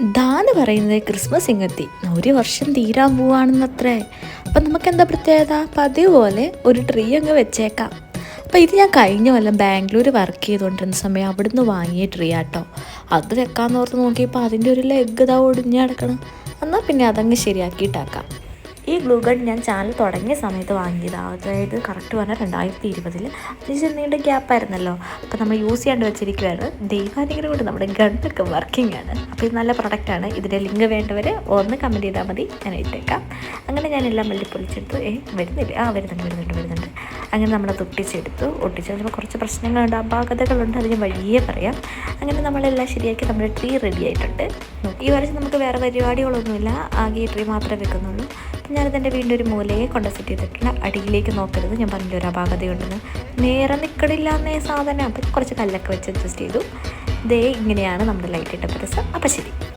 ദാന്ന് പറയുന്നത് ക്രിസ്മസ് ഇങ്ങെത്തി. ഒരു വർഷം തീരാൻ പോവാണെന്നത്രേ. അപ്പം നമുക്ക് എന്താ പ്രത്യേകത? പതിവ് പോലെ ഒരു ട്രീ അങ്ങ് വെച്ചേക്കാം. അപ്പോൾ ഇത് ഞാൻ കഴിഞ്ഞ കൊല്ലം ബാംഗ്ലൂർ വർക്ക് ചെയ്തുകൊണ്ടിരുന്ന സമയം അവിടുന്ന് വാങ്ങിയ ട്രീ ആട്ടോ. അത് വെക്കാമെന്ന് ഓർത്ത് നോക്കിയപ്പോൾ അതിന്റെ ഒരു ലെഗ് ഇതാ ഒടിഞ്ഞ് കിടക്കണം. എന്നാൽ പിന്നെ അതങ്ങ് ശരിയാക്കിയിട്ടാക്കാം. ഈ ഗ്ലൂ ഗൺ ഞാൻ ചാനൽ തുടങ്ങിയ സമയത്ത് വാങ്ങിയതാണ് അതായത് കറക്റ്റ് പറഞ്ഞാൽ രണ്ടായിരത്തി ഇരുപതിൽ അത്യാവശ്യം നീണ്ട ഗ്യാപ്പായിരുന്നല്ലോ അപ്പോൾ നമ്മൾ യൂസ് ചെയ്യാണ്ട് വെച്ചിരിക്കുകയാണ് ദൈവാനുഗ്രഹം കൊണ്ട് നമ്മുടെ ഗണ്ണൊക്കെ വർക്കിംഗ് ആണ്. അപ്പോൾ ഇത് നല്ല പ്രൊഡക്റ്റാണ് ഇതിന്റെ ലിങ്ക് വേണ്ടവർ ഒന്ന് കമന്റ് ചെയ്താൽ മതി. ഞാൻ ഇട്ടേക്കാം. അങ്ങനെ ഞാൻ എല്ലാം വലിയ പൊളിച്ചെടുത്തു. ഏ വരുന്നില്ല? ആ വരുന്നുണ്ട് വരുന്നുണ്ട് വരുന്നുണ്ട്. അങ്ങനെ നമ്മളത് ഒട്ടിച്ചെടുത്തു. ഒട്ടിച്ചെടുത്തപ്പോൾ കുറച്ച് പ്രശ്നങ്ങളുണ്ട്. അപാകതകളുണ്ട്. അത് ഞാൻ വഴിയേ പറയാം. അങ്ങനെ നമ്മളെല്ലാം ശരിയാക്കി നമ്മുടെ ട്രീ റെഡി ആയിട്ടുണ്ട്. ഈ വർഷം നമുക്ക് വേറെ പരിപാടികളൊന്നുമില്ല. ആകെ ഈ ട്രീ മാത്രമേ വെക്കുന്നുള്ളൂ. അപ്പം ഞാനിതെന്റെ വീടിന്റെ ഒരു മൂലയെ കൊണ്ട് സെറ്റ് ചെയ്തിട്ടുണ്ട്. അടിയിലേക്ക് നോക്കരുത്. ഞാൻ പറഞ്ഞ ഒരു അപാകതയുണ്ടെന്ന്. നേരെ നിൽക്കണില്ല എന്നേ സാധനം. അപ്പം കുറച്ച് കല്ലൊക്കെ വെച്ച് അഡ്ജസ്റ്റ് ചെയ്തു. ദേ ഇങ്ങനെയാണ് നമ്മുടെ ലൈറ്റ് ഇട്ട പ്രസം അപ്പം ശരി.